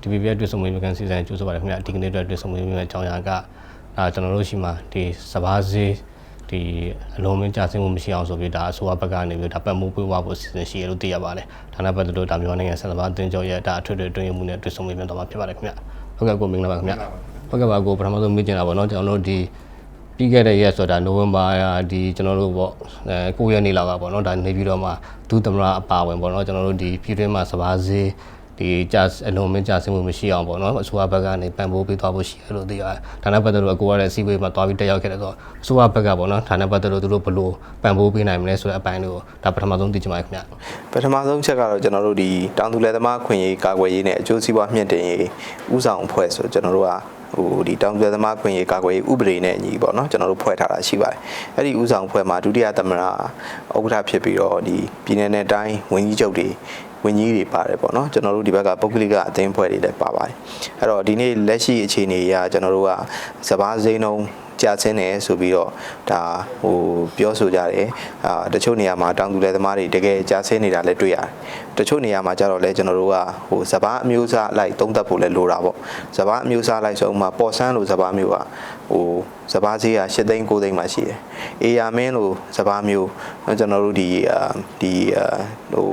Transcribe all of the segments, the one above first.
DPP ရဲ့တွေ့ဆုံမှုမျိုးစီစဉ်ကြိုးစားပါတယ်ခင်ဗျဒီကနေ့အတွက်တွေ့ဆုံမှုမျိုးအကြောင်းအရာကဒါကျွန်တော်တို့ရှိမှာဒီစဘာဈေးဒီအလုံးမင်းကြာစင်မှုမရှိအောင်ဆိုပြီးဒါအစိုးရဘက်ကနေပြီးဒါပတ်မှုပေးသွားဖို့အစီအစဉ်ရှိရလို့သိရပါတယ်ဒါနဲ့ပတ်သက်လို့ဒါမျိုးနိုင်ငံဆက်စဘာအတင်းကျော်ရဲ့ဒါအထွတ်ထွတ်အတွင်းမှုနဲ့တွေ့ဆုံမှုမျိုးတော့မှာဖြစ်ပါတယ်ခင်ဗျဟုတ်ကဲ့ကိုမင်္ဂလာပါခင်ဗျဟုတ်ကဲ့ပါကိုပထမဆုံးမေးချင်တာပေါ့နော်ကျွန်တော်တို့ဒီပြီးခဲ့တဲ့ရက်ဆိုတာနိုဝင်ဘာဒီကျွန်တော်တို့ပေါ့အဲ9ရက်နေ့လောက်ကပေါ့နော်ဒါနေပြီးတော့မှဒုသမရအပါဝင်ပေါ့နော်ကျွန်တော်တို့ဒီပြည်တွင်းမှာစဘာဈေး ဒီကြာအလုံးမင်းကြာစင်မှုမရှိအောင်ပေါ့နော်အစိုးရဘက်ကနေပံ့ပိုးပေးသွားဖို့ရှိရလို့သိရတယ်။ဒါနဲ့ပတ်သက်လို့အကိုရတဲ့စီးပွေးမှာတွားပြီးတက်ရောက်ခဲ့တဲ့ဆိုအစိုးရဘက်ကပေါ့နော်ဒါနဲ့ပတ်သက်လို့သူတို့ဘယ်လိုပံ့ပိုးပေးနိုင်မလဲဆိုတဲ့အပိုင်းတွေကိုဒါပထမဆုံးသိချင်ပါတယ်ခင်ဗျ။ပထမဆုံးချက်ကတော့ကျွန်တော်တို့ဒီတောင်သူလယ်သမားခွင့်ရေးကာကွယ်ရေးနဲ့အကျိုးစီးပွားမြင့်တင်ရေးဥဆောင်အဖွဲ့ဆိုကျွန်တော်တို့ကဟိုဒီတောင်သူလယ်သမားခွင့်ရေးကာကွယ်ရေးဥပဒေနဲ့ညီပေါ့နော်ကျွန်တော်တို့ဖွဲ့ထားတာရှိပါတယ်အဲ့ဒီဥဆောင်အဖွဲ့မှာဒုတိယသမ္မတဥက္ကဋ္ဌဖြစ်ပြီးတော့ဒီပြည်내နဲ့တိုင်းဝန်ကြီးချုပ်တွေ ဝန်ကြီးတွေပါတယ်ပေါ့နော်ကျွန်တော်တို့ဒီဘက်ကပုဂ္ဂလိကအသင်းဖွဲ့တွေလည်းပါပါတယ်အဲ့တော့ဒီနေ့လက်ရှိအခြေအနေအရကျွန်တော်တို့ကစပားစိမ်းလုံး ကြာဆင်းတယ်ဆိုပြီးတော့ဒါဟိုပြောဆိုကြတယ်အာတချို့နေရာမှာတောင်သူလယ်သမားတွေတကယ်ကြာဆင်းနေတာလည်းတွေ့ရတယ်တချို့နေရာမှာကျတော့လည်းကျွန်တော်တို့ကဟိုစပားအမျိုးအစားအလိုက်သုံးသပ်ဖို့လည်းလိုတာပေါ့စပားအမျိုးအစားအလိုက်ဆိုဥပမာပေါ်ဆန်းလို့စပားမျိုးကဟိုစပားဈေးက8သိန်း9သိန်းမှရှိတယ်အေယာမင်းလို့စပားမျိုးကျွန်တော်တို့ဒီအာဒီအာဟို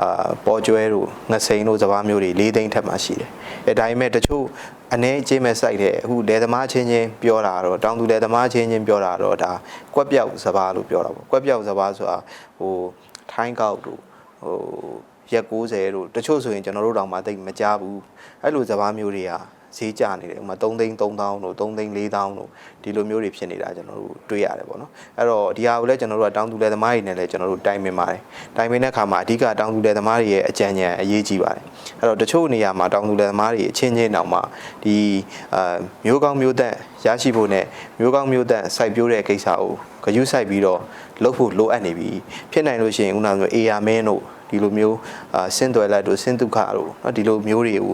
အာပေါ်ကျွဲတို့ငစိန်တို့စပားမျိုးတွေ4သိန်းထက်မှရှိတယ်အဲဒါပေမဲ့တချို့ အနေအကျင်းမဲ့စိုက်တဲ့အခုလယ်သမားချင်းချင်းပြောတာတော့တောင်သူလယ်သမားချင်းချင်းပြောတာတော့ဒါကွက်ပြောက်စပားလို့ပြောတာပေါ့ကွက်ပြောက်စပားဆိုတာဟိုထိုင်းကောက်တို့ဟိုရက်90တို့တချို့ဆိုရင်ကျွန်တော်တို့တောင်မှသိမကြဘူးအဲ့လိုစပားမျိုးတွေက ဈေးကျနေတယ်ဥပမာ3သိန်း3000တို့3သိန်း4000တို့ဒီလိုမျိုးတွေဖြစ်နေတာကျွန်တော်တို့တွေ့ရတယ်ပေါ့နော်အဲ့တော့ဒီဟာကိုလည်းကျွန်တော်တို့ကတောင်သူလယ်သမားတွေနဲ့လည်းကျွန်တော်တို့တိုင်ပင်ပါတယ်တိုင်ပင်တဲ့အခါမှာအဓိကတောင်သူလယ်သမားတွေရဲ့အကြံဉာဏ်အရေးကြီးပါတယ်အဲ့တော့တချို့နေရာမှာတောင်သူလယ်သမားတွေအချင်းချင်းတောင်မှဒီအာမျိုးကောင်းမျိုးသက်ရရှိဖို့နဲ့မျိုးကောင်းမျိုးသက်စိုက်ပျိုးတဲ့ကိစ္စကိုဂရုစိုက်ပြီးတော့လုပ်ဖို့လိုအပ်နေပြီဖြစ်နိုင်လို့ရှိရင်ခုနကမျိုးအေယာမင်းတို့ဒီလိုမျိုးအာစင်သွယ်လက်တို့စင်ဒုက္ခတို့เนาะဒီလိုမျိုးတွေကို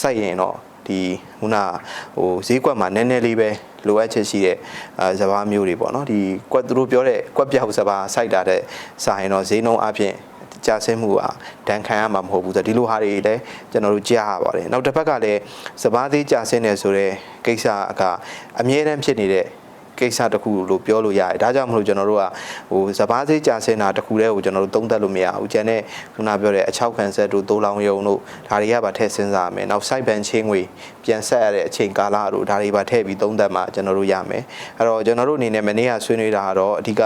စိုက်ရင်တော့ ဒီခုနဟိုဈေးကွက်မှာနည်းနည်းလေးပဲလိုအပ်ချက်ရှိတဲ့အာစဘာမျိုးတွေပေါ့နော်ဒီကွက်သူတို့ပြောတဲ့ကွက်ပြောက်စဘာစိုက်တာတဲ့စာရင်တော့ဈေးနှုန်းအပြင်ကြာဆင်းမှုဟာဒဏ်ခံရမှာမဟုတ်ဘူးဆိုတော့ဒီလိုဟာတွေလည်းကျွန်တော်တို့ကြားရပါတယ်နောက်တစ်ဖက်ကလည်းစဘာသေးကြာဆင်းနေဆိုတဲ့ကိစ္စကအမြဲတမ်းဖြစ်နေတဲ့ ကိစ္စတစ်ခုလို့ပြောလို့ရတယ်။ဒါကြောင့်မလို့ကျွန်တော်တို့ကဟိုစပားစိတ်ကြာစင်တာတစ်ခုတည်းကိုကျွန်တော်တို့သုံးသပ်လို့မရဘူး။ကျန်တဲ့ခုနပြောတဲ့အချောက်ခံဆက်တို့တိုးလောင်ယုံတို့ဒါတွေကပါထည့်စဉ်းစားရမယ်။နောက် site ban ချင်းငွေပြန်ဆက်ရတဲ့အချိန်ကာလတို့ဒါတွေပါထည့်ပြီးသုံးသပ်မှကျွန်တော်တို့ရမယ်။အဲ့တော့ကျွန်တော်တို့အနေနဲ့မနေ့ကဆွေးနွေးတာကတော့အဓိက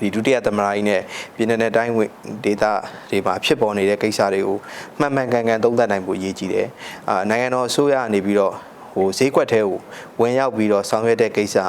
ဒီဒုတိယသမ္မတကြီးနဲ့ပြည်내နဲ့တိုင်းဝင်ဒေတာတွေမှာဖြစ်ပေါ်နေတဲ့ကိစ္စတွေကိုမှန်မှန်ကန်ကန်သုံးသပ်နိုင်ဖို့အရေးကြီးတယ်။အာနိုင်ငံတော်အစိုးရကနေပြီးတော့ ဟိုဈေးကွက်ထဲကိုဝင်ရောက်ပြီးတော့ဆောင်ရွက်တဲ့ကိစ္စဟာ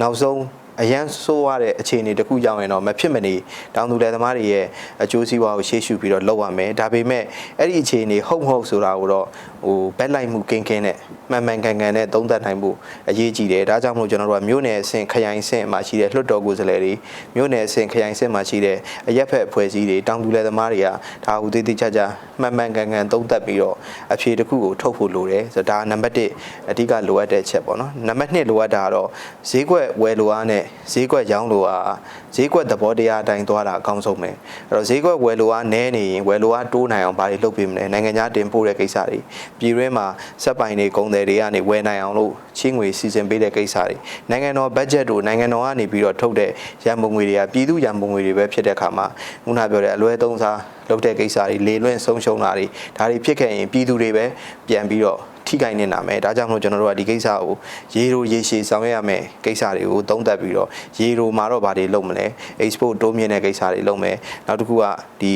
နောက်ဆုံး အရန်ဆိုးရတဲ့အခြေအနေတစ်ခုကြောင့်ရင်တော့မဖြစ်မနေတောင်သူလယ်သမားတွေရဲ့အကျိုးစီးပွားကိုရှေ့ရှုပြီးတော့လုပ်ရမယ်ဒါပေမဲ့အဲ့ဒီအခြေအနေဟုတ်မဟုတ်ဆိုတာကိုတော့ဟိုဘက်လိုက်မှုကင်းကင်းနဲ့မှန်မှန်ကန်ကန်နဲ့သုံးသပ်နိုင်ဖို့အရေးကြီးတယ်ဒါကြောင့်မလို့ကျွန်တော်တို့ကမြို့နယ်အဆင့်ခရိုင်အဆင့်မှာရှိတဲ့လွှတ်တော်ကိုယ်စားလှယ်တွေမြို့နယ်အဆင့်ခရိုင်အဆင့်မှာရှိတဲ့အရက်ဖက်အဖွဲ့အစည်းတွေတောင်သူလယ်သမားတွေကဒါဟိုသေးသေးချာချာမှန်မှန်ကန်ကန်သုံးသပ်ပြီးတော့အဖြေတစ်ခုကိုထုတ်ဖို့လိုတယ်ဆိုတော့ဒါနံပါတ်1အဓိကလိုအပ်တဲ့ချက်ပေါ့နော်နံပါတ်2လိုအပ်တာကတော့ဈေးကွက်ဝယ်လိုအားနဲ့ဈေးကွက်ရောင်းလိုအားဈေးကွက်သဘောတရားအတိုင်းသွားတာအကောင်းဆုံးပဲအဲ့တော့ဈေးကွက်ဝယ်လိုအားနည်းနေရင်ဝယ်လိုအားတိုးနိုင်အောင်ဘာတွေလုပ်ပေးမလဲနိုင်ငံခြားတင်ပို့တဲ့ကိစ္စတွေပြည်တွင်းမှာစက်ပိုင်တွေကုန်တယ်တွေကနေဝယ်နိုင်အောင်လို့ချင်းငွေစီစဉ်ပေးတဲ့ကိစ္စတွေနိုင်ငံတော်ဘတ်ဂျက်တို့နိုင်ငံတော်ကနေပြီးတော့ထုတ်တဲ့ရန်ပုံငွေတွေကပြည်သူရန်ပုံငွေတွေပဲဖြစ်တဲ့အခါမှာခုနပြောတဲ့အလွဲသုံးစားလုပ်တဲ့ကိစ္စတွေလေလွင့်ဆုံးရှုံးတာတွေဒါတွေဖြစ်ခဲ့ရင်ပြည်သူတွေပဲပြန်ပြီးတော့ ထိခိုက်နေတာမယ်ဒါကြောင့်မလို့ကျွန်တော်တို့ကဒီကိစ္စကိုရေရိုရေရှည်ဆောင်ရွက်ရမယ်ကိစ္စတွေကိုသုံးသပ်ပြီးတော့ရေရိုမှာတော့ဗာတွေလုပ်မလဲ export တိုးမြင့်တဲ့ကိစ္စတွေလုပ်မယ်နောက်တစ်ခုကဒီ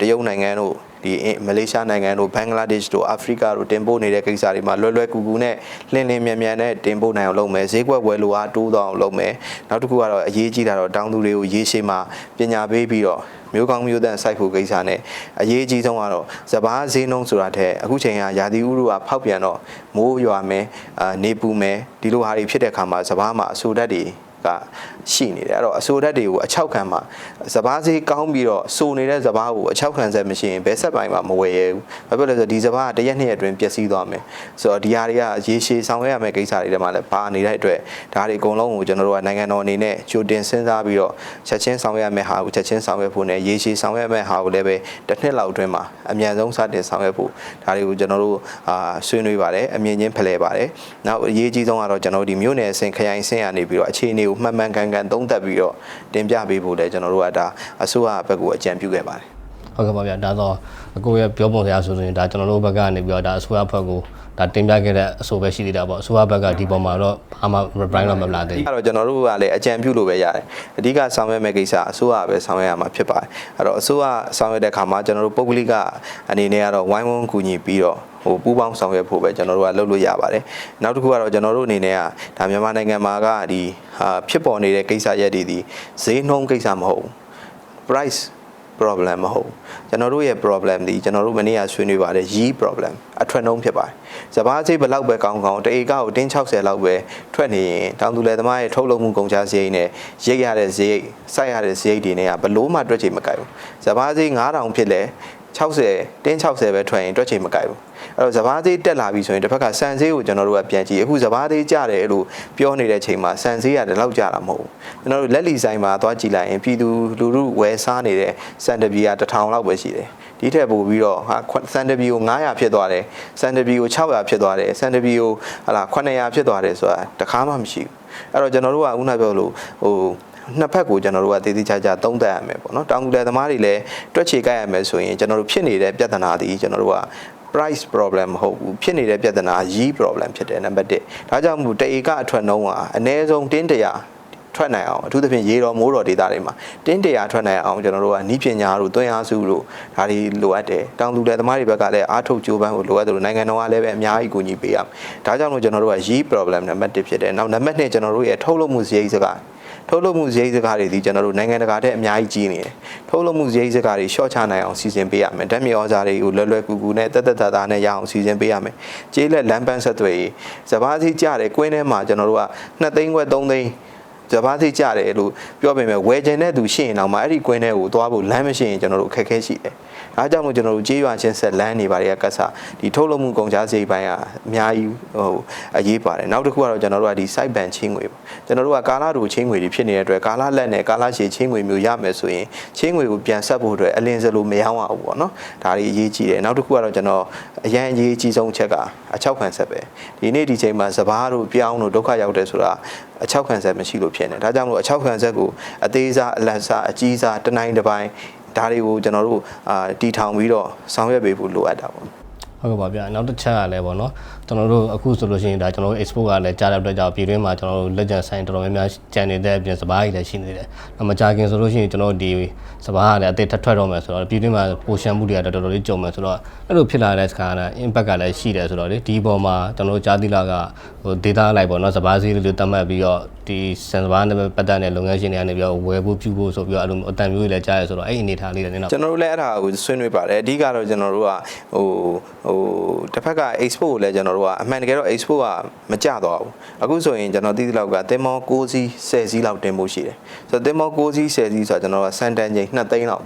တရုတ်နိုင်ငံတို့ဒီမလေးရှားနိုင်ငံတို့ဘင်္ဂလားဒေ့ရှ်တို့အာဖရိကတို့တင်ပို့နေတဲ့ကိစ္စတွေမှာလွယ်လွယ်ကူကူနဲ့လင်းလင်းမြန်မြန်နဲ့တင်ပို့နိုင်အောင်လုပ်မယ်ဈေးကွက်ဝယ်လိုအားတိုးတော့အောင်လုပ်မယ်နောက်တစ်ခုကတော့အရေးကြီးတာတော့တောင်းသူတွေကိုရေးရှိမှပညာပေးပြီးတော့ မျိုးကောင်းမျိုးတန်စိုက်ဖို့ကိစ္စနဲ့အရေးကြီးဆုံးကတော့စပားဈေးနှုန်းဆိုတာတဲ့အခုချိန်ကရာသီဥတုကဖောက်ပြန်တော့မိုးရွာမယ်အာနေပူမယ်ဒီလိုဟာတွေဖြစ်တဲ့အခါမှာစပားမှာအဆူဓာတ်တွေ ကရှိနေတယ်အဲ့တော့အဆိုဓာတ်တွေကိုအချောက်ခံမှာစပားစေးကောင်းပြီးတော့စိုးနေတဲ့စပားကိုအချောက်ခံဆက်မရှိရင်ဘယ်ဆက်ပိုင်းမှာမဝယ်ရဘူးဘာဖြစ်လဲဆိုတော့ဒီစပားကတစ်ရက်နှစ်ရက်အတွင်းပျက်စီးသွားမယ်ဆိုတော့ဒီဟာတွေကရေရှည်ဆောင်ရွက်ရမယ့်ကိစ္စတွေထဲမှာလည်းပါနေတဲ့အတွက်ဒါတွေအကုန်လုံးကိုကျွန်တော်တို့ကနိုင်ငံတော်အနေနဲ့ကြိုတင်စဉ်းစားပြီးတော့ချက်ချင်းဆောင်ရွက်ရမယ့်ဟာကိုချက်ချင်းဆောင်ရွက်ဖို့နဲ့ရေရှည်ဆောင်ရွက်ရမယ့်ဟာကိုလည်းပဲတစ်နှစ်လောက်အတွင်းမှာအမြန်ဆုံးစတင်ဆောင်ရွက်ဖို့ဒါတွေကိုကျွန်တော်တို့အာဆွေးနွေးပါတယ်အမြင်ချင်းဖလှယ်ပါတယ်နောက်အရေးကြီးဆုံးကတော့ကျွန်တော်တို့ဒီမြို့နယ်အဆင့်ခရိုင်အဆင့်ကနေပြီးတော့အခြေအနေကိုမှန်မှန်ကန်ကန်သုံးသပ်ပြီးတော့တင်ပြပေးဖို့လည်းကျွန်တော်တို့ကဒါအစိုးရဘက်ကိုအကြံပြုခဲ့ပါတယ်ဟုတ်ကဲ့ပါဗျာဒါဆိုအကိုရဲ့ပြောပုံစရာဆိုရင်ဒါကျွန်တော်တို့ဘက်ကနေပြီးတော့ဒါအစိုးရဘက်ကိုဒါတင်ပြခဲ့တဲ့အဆိုပဲရှိသေးတာပေါ့အစိုးရဘက်ကဒီပုံမှာတော့ဘာမှ reply တော့မလာသေးဘူးအဲ့တော့ကျွန်တော်တို့ကလည်းအကြံပြုလို့ပဲရတယ်အဓိကဆောင်ရွက်မဲ့ကိစ္စအစိုးရပဲဆောင်ရွက်ရမှာဖြစ်ပါတယ်အဲ့တော့အစိုးရဆောင်ရွက်တဲ့အခါမှာကျွန်တော်တို့ပုဂ္ဂလိကအနေနဲ့ကတော့ဝိုင်းဝန်းကူညီပြီးတော့ ဟိုပူးပေါင်းဆောင်ရွက်ဖို့ပဲကျွန်တော်တို့ကလုပ်လို့ရပါတယ်နောက်တစ်ခုကတော့ကျွန်တော်တို့အနေနဲ့ကဒါမြန်မာနိုင်ငံမှာကဒီဟာဖြစ်ပေါ်နေတဲ့ကိစ္စရက်တွေဒီဈေးနှုန်းကိစ္စမဟုတ်ဘူး price problem မဟုတ်ဘူးကျွန်တော်တို့ရဲ့ problem ဒီကျွန်တော်တို့မနေ့ကဆွေးနွေးပါတယ် yi problem အထွက်နှုံးဖြစ်ပါတယ်စဘာစိတ်ဘယ်လောက်ပဲကောင်းကောင်းတဧကကိုတင်း60လောက်ပဲထွက်နေရင်တောင်သူလယ်သမားရဲ့ထုတ်လုပ်မှုကုန်ကျစရိတ်နဲ့ရိတ်ရတဲ့စရိတ်စိုက်ရတဲ့စရိတ်တွေနဲ့ကဘလို့မှတွက်ချင်မကိုက်ဘူးစဘာစိတ်9000ဖြစ်လဲ 60တင်း60ပဲထွက်ရင်တွက်ချင်မကိုက်ဘူးအဲ့တော့စဘာသေးတက်လာပြီဆိုရင်တစ်ဖက်ကစံသေးကိုကျွန်တော်တို့ကပြန်ကြည့်အခုစဘာသေးကြတယ်လို့ပြောနေတဲ့ချိန်မှာစံသေးရတယ်လောက်ကြတာမဟုတ်ဘူးကျွန်တော်တို့လက်လီဆိုင်မှာသွားကြည့်လိုက်ရင်ပြည်သူလူထုဝယ်စားနေတဲ့စံတပီက1000လောက်ပဲရှိတယ်ဒီထက်ပိုပြီးတော့ဟာစံတပီကို900ဖြစ်သွားတယ်စံတပီကို600ဖြစ်သွားတယ်စံတပီကိုဟာလာ900ဖြစ်သွားတယ်ဆိုတာတခါမှမရှိဘူးအဲ့တော့ကျွန်တော်တို့ကခုနပြောလို့ဟို နှစ်ဖက်ကိုကျွန်တော်တို့ကတည်တည်ချာချာသုံးသပ်ရမယ်ပေါ့နော်တောင်ကူလယ်သမားတွေလည်းတွက်ချေကြိုက်ရမယ်ဆိုရင်ကျွန်တော်တို့ဖြစ်နေတဲ့ပြဿနာတွေကျွန်တော်တို့က price problem မဟုတ်ဘူးဖြစ်နေတဲ့ပြဿနာ yi problem ဖြစ်တယ်နံပါတ်1ဒါကြောင့်မို့တဧကအထွက်နှုံးကအနည်းဆုံးတင်းတရာထွက်နိုင်အောင်အထူးသဖြင့်ရေတော်မိုးတော်ဒေသတွေမှာတင်းတရာထွက်နိုင်အောင်ကျွန်တော်တို့ကနီးပညာတို့သွင်းအားစုတို့ဒါတွေလိုအပ်တယ်တောင်သူလယ်သမားတွေဘက်ကလည်းအားထုတ်ကြိုးပမ်းဖို့လိုအပ်တယ်လို့နိုင်ငံတော်ကလည်းပဲအများကြီးကူညီပေးရမယ်ဒါကြောင့်မို့ကျွန်တော်တို့က yi problem နံပါတ်1ဖြစ်တယ်နောက်နံပါတ်2ကျွန်တော်တို့ရဲ့ထုတ်လုပ်မှုစရိတ်စကား ထုတ်လုပ်မှုစရိတ်စကားတွေဒီကျွန်တော်တို့နိုင်ငံတကာတဲ့အများကြီးကြီးနေတယ်ထုတ်လုပ်မှုစရိတ်စကားတွေရှော့ချနိုင်အောင်စီစဉ်ပေးရမယ်ဓာတ်မြေဩဇာတွေကိုလွယ်လွယ်ကူကူနဲ့တက်တက်တာတာနဲ့ရအောင်စီစဉ်ပေးရမယ်ကျေးလက်လမ်းပန်းဆက်သွယ်ရေးစဘာစီကြတယ်ကွင်းထဲမှာကျွန်တော်တို့က2သိန်းခွဲ3သိန်း စဘာစီကြတယ်လို့ပြောပေမဲ့ဝယ်ကျင်တဲ့သူရှိရင်တော့မှအဲ့ဒီကွင်းထဲကိုသွားဖို့လမ်းမရှိရင်ကျွန်တော်တို့အခက်အခဲရှိတယ်အားကြောင့်မို့ကျွန်တော်တို့ကြေးရွာချင်းဆက်လမ်းနေပါတွေကကတ်စာဒီထုတ်လုပ်မှုကုန်ကြစရိတ်ပိုင်းကအများကြီးဟိုအရေးပါတယ်နောက်တစ်ခုကတော့ကျွန်တော်တို့ကဒီ site ban ချင်းငွေပေါ့ကျွန်တော်တို့ကကာလာတို့ချင်းငွေတွေဖြစ်နေတဲ့အတွက်ကာလာလက်နဲ့ကာလာရှည်ချင်းငွေမျိုးရမယ်ဆိုရင်ချင်းငွေကိုပြန်ဆက်ဖို့အတွက်အလင်းစလို့မရောင်းရဘူးပေါ့နော်ဒါတွေအရေးကြီးတယ်နောက်တစ်ခုကတော့ကျွန်တော်အရန်အရေးကြီးဆုံးချက်ကအချောက်ခံဆက်ပဲဒီနေ့ဒီချိန်မှာစဘာတို့ပြောင်းတို့ဒုက္ခရောက်တယ်ဆိုတာအချောက်ခံဆက်မရှိလို့ဖြစ်နေဒါကြောင့်မလို့အချောက်ခံဆက်ကိုအသေးစားအလတ်စားအကြီးစားတစ်နိုင်တစ်ပိုင်းဒါတွေကိုကျွန်တော်တို့အာတီထောင်ပြီးတော့ဆောင်ရွက်ပေးဖို့လိုအပ်တာပေါ့ဟုတ်ကဲ့ပါဗျာနောက်တစ်ချက်ကလည်းပေါ့နော်ကျွန်တော်တို့အခုဆိုလို့ရှိရင်ဒါကျွန်တော်တို့ export ကလည်းကြားတဲ့အတွက်ကြောင့်ပြည်တွင်းမှာကျွန်တော်တို့လက်ကျန်ဆိုင်တော်တော်များများကျန်နေတဲ့အပြင်စပားကြီးလည်းရှိနေတယ်။နောက်မကြခင်ဆိုလို့ရှိရင်ကျွန်တော်တို့ဒီစပားကလည်းအသေးထပ်ထွက်တော့မယ်ဆိုတော့ပြည်တွင်းမှာပိုရှမ်းမှုတွေကတော်တော်လေးကြုံမယ်ဆိုတော့အဲ့လိုဖြစ်လာတဲ့ခါက impact ကလည်းရှိတယ်ဆိုတော့လေဒီပေါ်မှာကျွန်တော်တို့ကြားသိလာကဟို data လိုက်ပေါ့နော်စပားစည်းလေးတတ်မှတ်ပြီးတော့ဒီစံစပားနဲ့ပတ်သက်တဲ့လုပ်ငန်းရှင်တွေကနေပြီးတော့ဝယ်ဖို့ပြုဖို့ဆိုပြီးတော့အဲ့လိုအတန်မျိုးတွေလည်းကြားရဆိုတော့အဲ့ဒီအနေထားလေးတွေနည်းတော့ကျွန်တော်တို့လည်းအဲ့ဒါကိုဆွေးနွေးပါတယ်အဓိကတော့ကျွန်တော်တို့ကဟိုဟိုတစ်ဖက်က export ကိုလည်းကျွန်တော်တို့ကအမှန်တကယ်တော့ export ကမကြတော့ဘူးအခုဆိုရင်ကျွန်တော်သိသလောက်ကတင်မော6စီး10စီးလောက်တင်ဖို့ရှိတယ်ဆိုတော့တင်မော6စီး10စီးဆိုတာကျွန်တော်ကစန်တန်ချိန်2သိန်းလောက်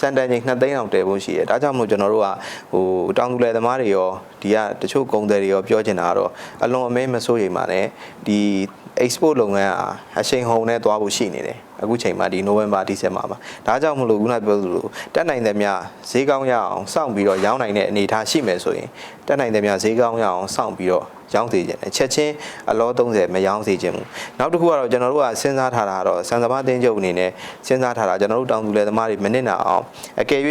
စန်တန်ချိန်2သိန်းလောက်တည်ဖို့ရှိတယ်ဒါကြောင့်မို့ကျွန်တော်တို့ကဟိုတောင်သူလယ်သမားတွေရောဒီကတချို့ကုန်သည်တွေရောပြောချင်တာကတော့အလွန်အမင်းမစိုးရိမ်ပါနဲ့ဒီ export လုပ်ငန်းအားအချိန်ဟုန်နဲ့သွားဖို့ရှိနေတယ် အခုချိန်မှာဒီ November December မှာဒါကြောင့်မလို့ခုနပြောသလိုတက်နိုင်တဲ့များဈေးကောင်းရအောင်စောင့်ပြီးတော့ရောင်းနိုင်တဲ့အနေအထားရှိမယ်ဆိုရင်တက်နိုင်တဲ့များဈေးကောင်းရအောင်စောင့်ပြီးတော့ရောင်းစေခြင်းနဲ့ချက်ချင်းအလော30မရောင်းစေခြင်းဘူးနောက်တစ်ခုကတော့ကျွန်တော်တို့ကစဉ်းစားထားတာကတော့စံစဘာတင်းကျုပ်အနေနဲ့စဉ်းစားထားတာကျွန်တော်တို့တောင်သူလယ်သမားတွေမနစ်နာအောင်အကယ်၍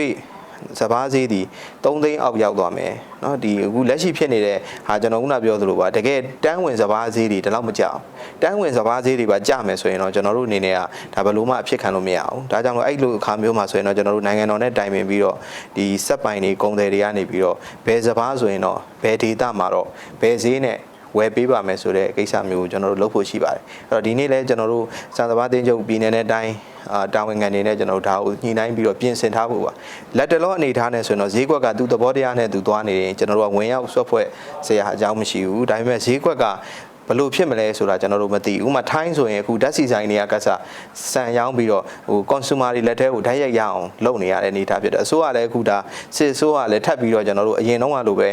စဘာဈေးဒီ3သိန်းအောက်ရောက်သွားမယ်เนาะဒီအခုလက်ရှိဖြစ်နေတဲ့ဟာကျွန်တော်ခုနပြောသလိုပါတကယ်တန်းဝင်စဘာဈေးတွေဒီလောက်မကြောက်တန်းဝင်စဘာဈေးတွေပါကြမယ်ဆိုရင်တော့ကျွန်တော်တို့အနေနဲ့ကဒါဘယ်လို့မှအဖြစ်ခံလို့မရအောင်ဒါကြောင့်လို့အဲ့လိုအခါမျိုးမှာဆိုရင်တော့ကျွန်တော်တို့နိုင်ငံတော်နဲ့တိုင်ပင်ပြီးတော့ဒီစက်ပိုင်တွေကုန်တယ်တွေကနေပြီးတော့ဘယ်စဘာဆိုရင်တော့ဘယ်ဒေတာမှာတော့ဘယ်ဈေးနဲ့ဝယ်ပေးပါမယ်ဆိုတဲ့ကိစ္စမျိုးကိုကျွန်တော်တို့လုပ်ဖို့ရှိပါတယ်အဲ့တော့ဒီနေ့လဲကျွန်တော်တို့စံသဘာတင်းချုပ်ပြည်နယ်နဲ့တိုင်း အာတာဝန်ခံနေနဲ့ကျွန်တော်တို့ဒါကိုညှိနှိုင်းပြီးတော့ပြင်ဆင်ထားဖို့ပါလက်တလောအနေထားနဲ့ဆိုရင်တော့ဈေးကွက်ကသူ့သဘောတရားနဲ့သူသွားနေရင်ကျွန်တော်တို့ကဝင်ရောက်ဆွတ်ဖွဲ့ဆရာအကြောင်းမရှိဘူးဒါပေမဲ့ဈေးကွက်ကဘလို့ဖြစ်မလဲဆိုတာကျွန်တော်တို့မသိဘူးဥပမာထိုင်းဆိုရင်အခုဓာတ်စီဆိုင်တွေကကစားစံရောင်းပြီးတော့ဟို consumer တွေလက်ထဲကိုဓာတ်ရိုက်ရအောင်လုပ်နေရတဲ့အနေအထားဖြစ်တယ်အစိုးရလည်းအခုဒါစစ်အစိုးရလည်းထပ်ပြီးတော့ကျွန်တော်တို့အရင်တုန်းကလိုပဲ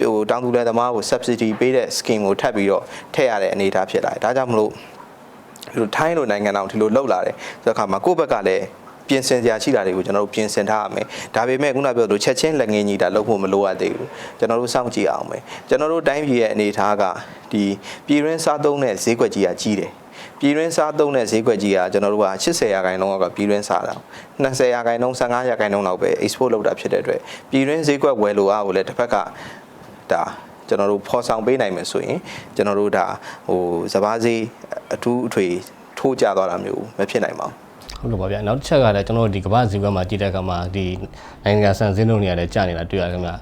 ဟိုတောင်သူလယ်သမားကို subsidy ပေးတဲ့ scheme ကိုထပ်ပြီးတော့ထည့်ရတဲ့အနေအထားဖြစ်လာတယ်ဒါကြောင့်မလို့ ဒီလိုထိုင်းလိုနိုင်ငံတော်ဒီလိုလှုပ်လာတယ်ဆိုတော့အခါမှာကိုယ့်ဘက်ကလည်းပြင်ဆင်စရာရှိတာတွေကိုကျွန်တော်တို့ပြင်ဆင်ထားရမယ်ဒါပေမဲ့ခုနပြောသလိုချက်ချင်းလက်ငင်းကြီးတာလုပ်ဖို့မလိုအပ်သေးဘူးကျွန်တော်တို့စောင့်ကြည့်အောင်မယ်ကျွန်တော်တို့တိုင်းပြည်ရဲ့အနေအထားကဒီပြည်ရင်းစားသုံးတဲ့ဈေးကွက်ကြီးကကြီးတယ်ပြည်ရင်းစားသုံးတဲ့ဈေးကွက်ကြီးကကျွန်တော်တို့က80ရာခိုင်နှုန်းလောက်ကပြည်ရင်းစားတာ20ရာခိုင်နှုန်း15ရာခိုင်နှုန်းလောက်ပဲ export လုပ်တာဖြစ်တဲ့အတွက်ပြည်ရင်းဈေးကွက်ဝယ်လိုအားကိုလည်းတစ်ဖက်ကဒါ ကျွန်တော်တို့ဖော်ဆောင်ပေးနိုင်မယ်ဆိုရင်ကျွန်တော်တို့ဒါဟိုစဘာဈေးအထူးအထွေထိုးကြသွားတာမျိုးမဖြစ်နိုင်ပါဘူးဟုတ်ကဲ့ပါဗျာနောက်တစ်ချက်ကလည်းကျွန်တော်တို့ဒီကမ္ဘာဇီဝမှာကြည့်တဲ့အခါမှာဒီနိုင်ငံဆန်စင်းလုံးတွေလည်းကြာနေတာတွေ့ရတယ်ခင်ဗျာ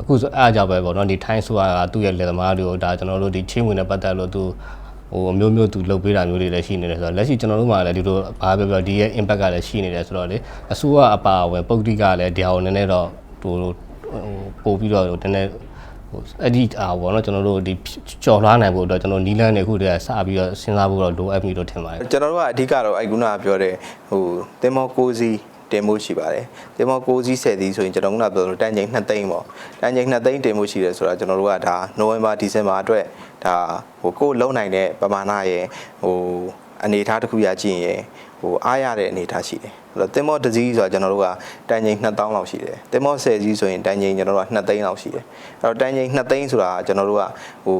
အခုဆိုအားကြောင့်ပဲပေါ့နော်ဒီထိုင်းဆိုတာကသူ့ရဲ့လယ်သမားတွေကိုဒါကျွန်တော်တို့ဒီချင်းဝင်နဲ့ပတ်သက်လို့သူဟိုအမျိုးမျိုးသူလုပ်ပေးတာမျိုးတွေလည်းရှိနေတယ်ဆိုတော့လက်ရှိကျွန်တော်တို့မှာလည်းဒီလိုဘာပြောပြောဒီရဲ့ impact ကလည်းရှိနေတယ်ဆိုတော့လေအစိုးရအပါအဝင်ပုဂ္ဂလိကလည်းဒီဟာကိုနည်းနည်းတော့ဟိုပို့ပြီးတော့နည်းနည်း ဟိုအဲ့ဒီအာဘောနော်ကျွန်တော်တို့ဒီကြော်လွှားနိုင်ဖို့အတွက်ကျွန်တော်နီလန်းတွေခုတည်းကစပြီးတော့စဉ်းစားဖို့တော့လိုအပ်ပြီလို့ထင်ပါတယ်ကျွန်တော်တို့ကအဓိကတော့အဲ့ခုနကပြောတဲ့ဟိုတင်မောကိုစီတင်မှုရှိပါတယ်တင်မောကိုစီး10သီးဆိုရင်ကျွန်တော်ကပြောလို့တန်ချိန်2သိန်းပေါ့တန်ချိန်2သိန်းတင်မှုရှိတယ်ဆိုတာကျွန်တော်တို့ကဒါနိုဝင်ဘာဒီဇင်ဘာအတွက်ဒါဟိုကိုယ်လုံနိုင်တဲ့ပမာဏရဲ့ဟိုအနေအထားတစ်ခုရကြည့်ရင် ဟိုအားရတဲ့အနေအထားရှိတယ်အဲ့တော့တင်မောတစ်စီးဆိုတာကျွန်တော်တို့ကတန်ချိန်2000လောက်ရှိတယ်တင်မော10စီးဆိုရင်တန်ချိန်ကျွန်တော်တို့က2သိန်းလောက်ရှိတယ်အဲ့တော့တန်ချိန်2သိန်းဆိုတာကျွန်တော်တို့ကဟို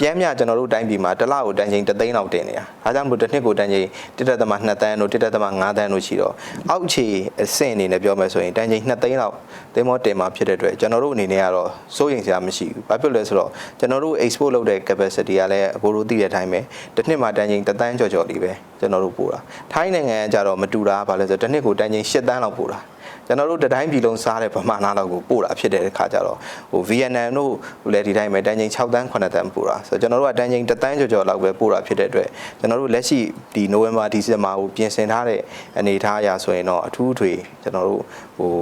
ပြန်မြကျွန်တော်တို့တိုင်းပြည်မှာတစ်လကိုတန်ချိန်3သိန်းလောက်တင်နေတာ။ဒါကြောင့်မို့တစ်နှစ်ကိုတန်ချိန်1.2တန်းတို့1.5တန်းတို့ရှိတော့အောက်ခြေအဆင့်အနေနဲ့ပြောမယ်ဆိုရင်တန်ချိန်2သိန်းလောက်သင်္ဘောတင်မှာဖြစ်တဲ့အတွက်ကျွန်တော်တို့အနေနဲ့ကတော့စိုးရိမ်စရာမရှိဘူး။ဘာဖြစ်လဲဆိုတော့ကျွန်တော်တို့ export လုပ်တဲ့ capacity ကလည်းအကိုတို့သိတဲ့အတိုင်းပဲတစ်နှစ်မှာတန်ချိန်3တန်းကျော်ကျော်လေးပဲကျွန်တော်တို့ပို့တာ။ထိုင်းနိုင်ငံကကြတော့မတူတာဘာလဲဆိုတော့တစ်နှစ်ကိုတန်ချိန်8တန်းလောက်ပို့တာ။ ကျွန်တော်တို့တတိုင်းပြည်လုံးစားတဲ့ပမာဏလောက်ကိုပို့တာဖြစ်တဲ့အခါကျတော့ဟိုဗီယက်နမ်တို့လည်းဒီတိုင်းပဲတန်ချိန်6တန်း9တန်းပို့တာဆိုတော့ကျွန်တော်တို့ကတန်ချိန်1တန်းကျော်ကျော်လောက်ပဲပို့တာဖြစ်တဲ့အတွက်ကျွန်တော်တို့လက်ရှိဒီနိုဝင်ဘာဒီဇင်ဘာကိုပြင်ဆင်ထားတဲ့အနေအထားအရဆိုရင်တော့အထူးအထွေကျွန်တော်တို့ဟို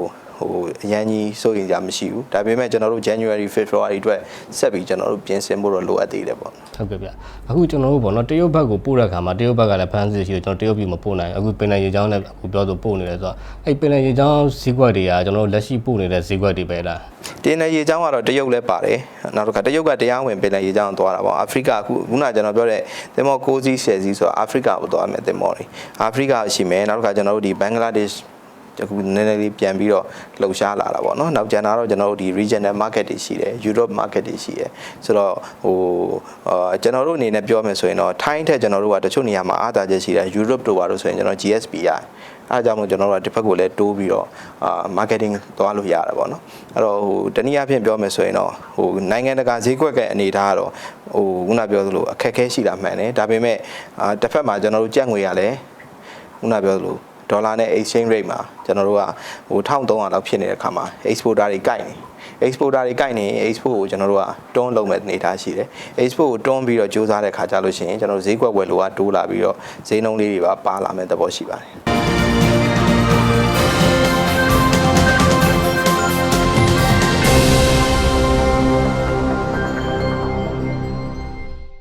ဟိုအရန်ကြီးစိုးရိမ်ကြမရှိဘူးဒါပေမဲ့ကျွန်တော်တို့ January February အတွက်ဆက်ပြီးကျွန်တော်တို့ပြင်ဆင်ဖို့တော့လိုအပ်သေးတယ်ပေါ့ဟုတ်ကဲ့ဗျအခုကျွန်တော်တို့ပေါ့နော်တရုတ်ဘက်ကိုပို့တဲ့ခါမှာတရုတ်ဘက်ကလည်းဖမ်းစစ်ရှိတယ်ကျွန်တော်တရုတ်ပြည်မပို့နိုင်ဘူးအခုပင်လယ်ရေကြောင်းနဲ့အခုပြောဆိုပို့နေတယ်ဆိုတော့အဲ့ပင်လယ်ရေကြောင်းဈေးကွက်တွေကကျွန်တော်တို့လက်ရှိပို့နေတဲ့ဈေးကွက်တွေပဲလားတင်းနယ်ရေချောင်းကတော့တရုတ်လည်းပါတယ်နောက်တစ်ခါတရုတ်ကတရားဝင်ပင်လယ်ရေချောင်းသွားတာပေါ့အာဖရိကအခုခုနကကျွန်တော်ပြောတဲ့သင်္ဘော6စီး10စီးဆိုတော့အာဖရိကကိုသွားမယ်သင်္ဘောတွေအာဖရိကရှိမယ်နောက်တစ်ခါကျွန်တော်တို့ဒီဘင်္ဂလားဒေ့ရှ် အခုနည်းနည်းလေးပြန်ပြီးတော့လှုပ်ရှားလာတာပေါ့နော်နောက်ကျန်တာတော့ကျွန်တော်တို့ဒီ regional market တွေရှိတယ် Europe market တွေရှိတယ်ဆိုတော့ဟိုအာကျွန်တော်တို့အနေနဲ့ပြောမယ်ဆိုရင်တော့ Thai ထက်ကျွန်တော်တို့ကတချို့နေရာမှာအားသာချက်ရှိတယ် Europe တို့ပါလို့ဆိုရင်ကျွန်တော် GSP ရတယ်အဲအကြောင်းမို့ကျွန်တော်တို့ကတစ်ဖက်ကိုလည်းတိုးပြီးတော့အာ marketing သွားလို့ရတာပေါ့နော်အဲ့တော့ဟိုတနည်းအားဖြင့်ပြောမယ်ဆိုရင်တော့ဟိုနိုင်ငံတကာဈေးကွက်ကအနေထားကတော့ဟိုခုနပြောသလိုအခက်အခဲရှိတာမှန်တယ်ဒါပေမဲ့အာတစ်ဖက်မှာကျွန်တော်တို့ကြက်ငွေရလဲခုနပြောသလို ဒေါ်လာနဲ့ exchange rate မှာကျွန်တော်တို့ကဟို1300လောက်ဖြစ်နေတဲ့ခါမှာ exporter တွေကြိုက်နေ exporter တွေကြိုက်နေ export ကိုကျွန်တော်တို့ကတွန်းလုံးမဲ့အနေထားရှိတယ် export ကိုတွန်းပြီးတော့စူးစမ်းတဲ့ခါကြလို့ရှိရင်ကျွန်တော်တို့ဈေးကွက်ဝယ်လိုကတိုးလာပြီးတော့ဈေးနှုန်းလေးတွေပါပါလာမဲ့သဘောရှိပါတယ်